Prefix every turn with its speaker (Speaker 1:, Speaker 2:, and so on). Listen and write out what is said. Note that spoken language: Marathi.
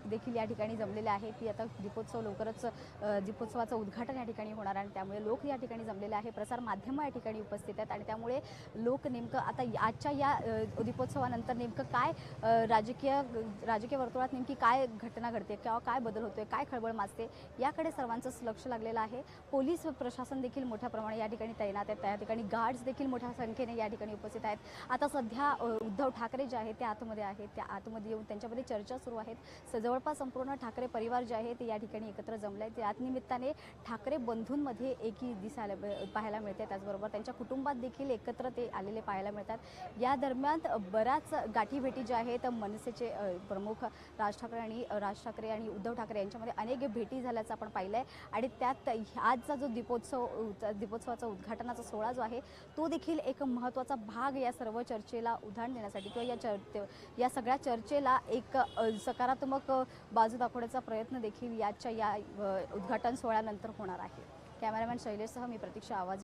Speaker 1: लोक देखील या ठिकाणी जमलेले आहेत. की आता दीपोत्सव लवकरच दीपोत्सवाचं उद्घाटन या ठिकाणी होणार आणि त्यामुळे लोक या ठिकाणी जमलेले आहे प्रसार माध्यमं या ठिकाणी उपस्थित आहेत आणि त्यामुळे लोक नेमकं आता आजच्या या दीपोत्सवानंतर नेमकं काय राजकीय राजकीय वर्तुळात नेमकी काय घटना घडते किंवा काय बदल होतोय काय खळबळ माजते याकडे सर्वांचंच लक्ष लागलेलं आहे. पोलीस प्रशासन देखील मोठ्या प्रमाणे या ठिकाणी तैनात आहेत. त्या ठिकाणी गार्ड्स देखील मोठ्या संख्येने या ठिकाणी उपस्थित आहेत. आता सध्या उद्धव ठाकरे जे आहेत ते आतमध्ये आहेत. त्या आतमध्ये येऊन त्यांच्यामध्ये चर्चा सुरू आहेत. सजव जवळपास संपूर्ण ठाकरे परिवार जे आहे ते या ठिकाणी एकत्र जमले आहे त्याच निमित्ताने ठाकरे बंधूंमध्ये एकी दिसायला पाहायला मिळते. त्याचबरोबर त्यांच्या कुटुंबात देखील एकत्र ते आलेले पाहायला मिळतात. या दरम्यान बऱ्याच गाठीभेटी ज्या आहेत मनसेचे प्रमुख राज ठाकरे आणि राज ठाकरे आणि उद्धव ठाकरे यांच्यामध्ये अनेक भेटी झाल्याचं आपण पाहिलं आहे आणि त्यात आजचा जो दीपोत्सव दीपोत्सवाचा उद्घाटनाचा सोहळा जो आहे तो देखील एक महत्त्वाचा भाग या सर्व चर्चेला उधाण देण्यासाठी किंवा या चर्चे या सगळ्या चर्चेला एक सकारात्मक बाजू दाखवण्याचा प्रयत्न देखील याच्या या उद्घाटन सोहळ्यानंतर होणार आहे. कॅमेरामॅन शैलेशसह मी प्रतीक्षा आवाज